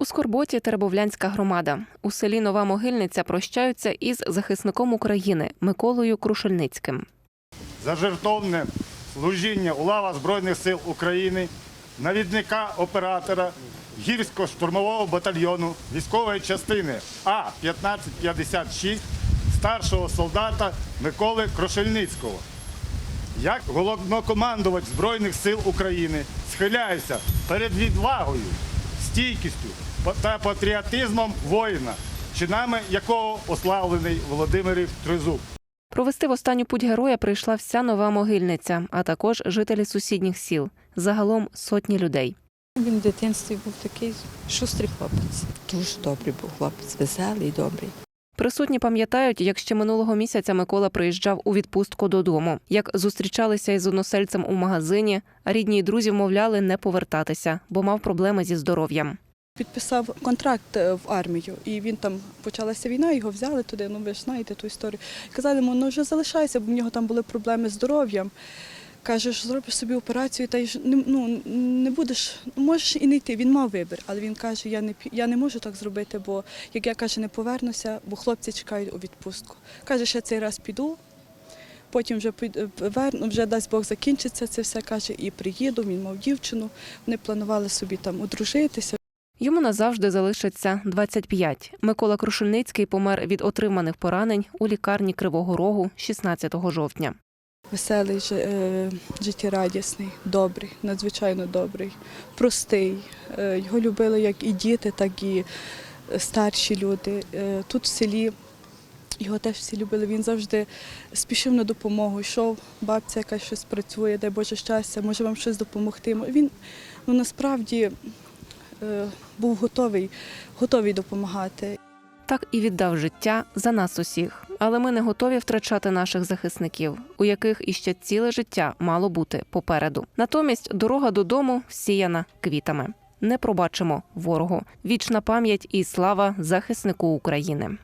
У Скорботі Теребовлянська громада. У селі Нова Могильниця прощаються із захисником України Миколою Крушельницьким. за жертовне служіння у лавах Збройних сил України, навідника оператора гірсько-штурмового батальйону військової частини А-1556 старшого солдата Миколи Крошельницького. Як головнокомандувач Збройних сил України схиляюся перед відвагою, стійкістю та патріотизмом воїна, чинами якого ославлений Володимир Тризуб. Провести в останню путь героя прийшла вся нова могильниця, а також жителі сусідніх сіл. Загалом сотні людей. Він в дитинстві був такий шустрий хлопець. Дуже добрий був хлопець, веселий, добрий. Присутні пам'ятають, як ще минулого місяця Микола приїжджав у відпустку додому, як зустрічалися із односельцем у магазині, а рідні й друзі вмовляли не повертатися, бо мав проблеми зі здоров'ям. Підписав контракт е, в армію, і він там почалася війна, його взяли туди. Ну ви ж знаєте ту історію. Казали йому, ну вже залишайся, бо в нього там були проблеми з здоров'ям. Кажеш, зробиш собі операцію, та й ну, не будеш, можеш і не йти. Він мав вибір, але він каже, я не я не можу так зробити, бо як я каже, не повернуся, бо хлопці чекають у відпустку. Каже, ще цей раз піду. Потім вже під- верну, вже дасть Бог закінчиться це все. каже, і приїду. Він мав дівчину. Вони планували собі там одружитися. Йому назавжди залишиться 25. Микола Крушельницький помер від отриманих поранень у лікарні Кривого Рогу 16 жовтня. Веселий, е, життєрадісний, добрий, надзвичайно добрий, простий. Е, Його любили як і діти, так і е, старші люди. Тут в селі його теж всі любили. Він завжди спішив на допомогу, йшов, бабця якась щось працює, дай Боже щастя, може вам щось допомогти. Він ну, насправді був готовий, готовий допомагати. Так і віддав життя за нас усіх. Але ми не готові втрачати наших захисників, у яких іще ціле життя мало бути попереду. Натомість дорога додому сіяна квітами. Не пробачимо ворогу. Вічна пам'ять і слава захиснику України.